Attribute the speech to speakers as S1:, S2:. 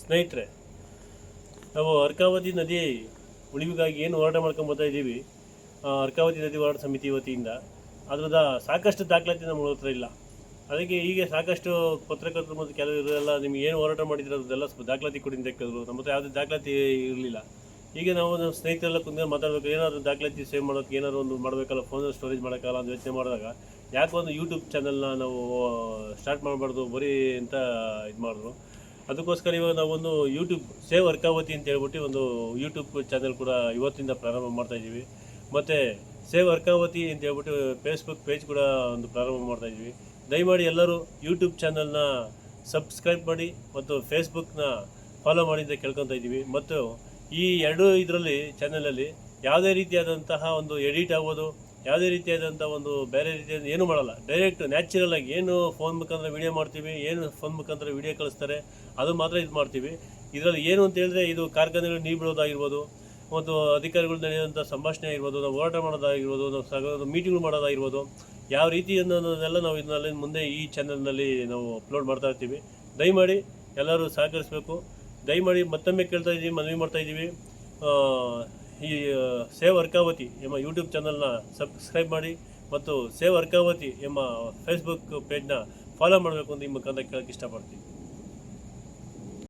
S1: ಸ್ನೇಹಿತರೆ, ನಾವು ಅರ್ಕಾವತಿ ನದಿ ಉಳಿವಿಗಾಗಿ ಏನು ಹೋರಾಟ ಮಾಡ್ಕೊಂಡು ಇದ್ದೀವಿ ಅರ್ಕಾವತಿ ನದಿ ಹೋರಾಟ ಸಮಿತಿ ವತಿಯಿಂದ. ಅದರದ ಸಾಕಷ್ಟು ದಾಖಲಾತಿ ನಮ್ಮ ಹತ್ರ ಇಲ್ಲ. ಅದಕ್ಕೆ ಹೀಗೆ ಸಾಕಷ್ಟು ಪತ್ರಕರ್ತರು ಮತ್ತು ಇರೋಲ್ಲ ನಿಮ್ಗೆ ಏನು ಹೋರಾಟ ಮಾಡಿದ್ರೆ ಅದೆಲ್ಲ ದಾಖಲಾತಿ ಕೊಡಿ ಅಂತ ಕೇಳಿದ್ರು. ನಮ್ಮ ಹತ್ರ ಯಾವುದೇ ದಾಖಲಾತಿ ಇರಲಿಲ್ಲ. ಈಗ ನಾವು ನಮ್ಮ ಸ್ನೇಹಿತರೆಲ್ಲ ಕುಂತ್ಕೊಂಡು ಮಾತಾಡಬೇಕು, ಏನಾದರೂ ದಾಖಲಾತಿ ಸೇವ್ ಮಾಡೋಕ್ಕೆ ಏನಾದರೂ ಒಂದು ಮಾಡಬೇಕಲ್ಲ, ಫೋನಲ್ಲಿ ಸ್ಟೋರೇಜ್ ಮಾಡೋಕ್ಕಲ್ಲ ಅಂತ ಯೋಚನೆ ಮಾಡಿದಾಗ, ಯಾಕೆ ಒಂದು ಯೂಟ್ಯೂಬ್ ಚಾನಲ್ನ ನಾವು ಸ್ಟಾರ್ಟ್ ಮಾಡಬಾರ್ದು, ಬರೀ ಅಂತ ಇದು ಮಾಡಿದ್ರು. ಅದಕ್ಕೋಸ್ಕರ ಇವಾಗ ನಾವೊಂದು ಯೂಟ್ಯೂಬ್ ಸೇವ್ ಅರ್ಕಾವತಿ ಅಂತ ಹೇಳ್ಬಿಟ್ಟು ಒಂದು ಯೂಟ್ಯೂಬ್ ಚಾನಲ್ ಕೂಡ ಇವತ್ತಿಂದ ಪ್ರಾರಂಭ ಮಾಡ್ತಾ ಇದ್ದೀವಿ. ಮತ್ತು ಸೇವ್ ಅರ್ಕಾವತಿ ಅಂತ ಹೇಳ್ಬಿಟ್ಟು ಫೇಸ್ಬುಕ್ ಪೇಜ್ ಕೂಡ ಒಂದು ಪ್ರಾರಂಭ ಮಾಡ್ತಾ ಇದ್ದೀವಿ. ದಯಮಾಡಿ ಎಲ್ಲರೂ ಯೂಟ್ಯೂಬ್ ಚಾನಲ್ನ ಸಬ್ಸ್ಕ್ರೈಬ್ ಮಾಡಿ ಮತ್ತು ಫೇಸ್ಬುಕ್ನ ಫಾಲೋ ಮಾಡಿ ಅಂತ ಕೇಳ್ಕೊತಾ ಇದ್ದೀವಿ. ಮತ್ತು ಈ ಎರಡು ಇದರಲ್ಲಿ ಚಾನಲಲ್ಲಿ ಯಾವುದೇ ರೀತಿಯಾದಂತಹ ಒಂದು ಎಡಿಟ್ ಆಗೋದು ಯಾವುದೇ ರೀತಿಯಾದಂಥ ಒಂದು ಬೇರೆ ರೀತಿಯಾದ ಏನು ಮಾಡಲ್ಲ. ಡೈರೆಕ್ಟ್ ನ್ಯಾಚುರಲ್ ಆಗಿ ಏನು ಫೋನ್ ಮುಖಾಂತರ ವಿಡಿಯೋ ಮಾಡ್ತೀವಿ, ಏನು ಫೋನ್ ಮುಖಾಂತರ ವಿಡಿಯೋ ಕಳಿಸ್ತಾರೆ, ಅದು ಮಾತ್ರ ಇದು ಮಾಡ್ತೀವಿ. ಇದರಲ್ಲಿ ಏನು ಅಂತ ಹೇಳಿದ್ರೆ ಇದು ಕಾರ್ಖಾನೆಗಳು ನೀರು ಬಿಡೋದಾಗಿರ್ಬೋದು ಮತ್ತು ಅಧಿಕಾರಿಗಳು ನಡೆಯುವಂಥ ಸಂಭಾಷಣೆ ಆಗಿರ್ಬೋದು, ನಾವು ಹೋರಾಟ ಮಾಡೋದಾಗಿರ್ಬೋದು, ನಾವು ಸಗ ಮೀಟಿಂಗ್ಗಳು ಮಾಡೋದಾಗಿರ್ಬೋದು, ಯಾವ ರೀತಿ ಅನ್ನೋದನ್ನೆಲ್ಲ ನಾವು ಇದನ್ನಲ್ಲಿ ಮುಂದೆ ಈ ಚಾನಲ್ನಲ್ಲಿ ನಾವು ಅಪ್ಲೋಡ್ ಮಾಡ್ತಾ ಇರ್ತೀವಿ. ದಯಮಾಡಿ ಎಲ್ಲರೂ ಸಹಕರಿಸಬೇಕು. ದಯಮಾಡಿ ಮತ್ತೊಮ್ಮೆ ಕೇಳ್ತಾ ಇದ್ದೀವಿ ಮನವಿ ಮಾಡ್ತಾ ಇದ್ದೀವಿ ಈ ಸೇವ್ ಅರ್ಕಾವತಿ ಎಂಬ ಯೂಟ್ಯೂಬ್ ಚಾನಲ್ನ ಸಬ್ಸ್ಕ್ರೈಬ್ ಮಾಡಿ ಮತ್ತು ಸೇವ್ ಅರ್ಕಾವತಿ ಎಂಬ ಫೇಸ್ಬುಕ್ ಪೇಜ್ನ ಫಾಲೋ ಮಾಡಬೇಕು ಅಂತ ನಿಮ್ಮ ಮುಖಾಂತರ ಕೇಳೋಕ್ಕೆ ಇಷ್ಟಪಡ್ತೀನಿ.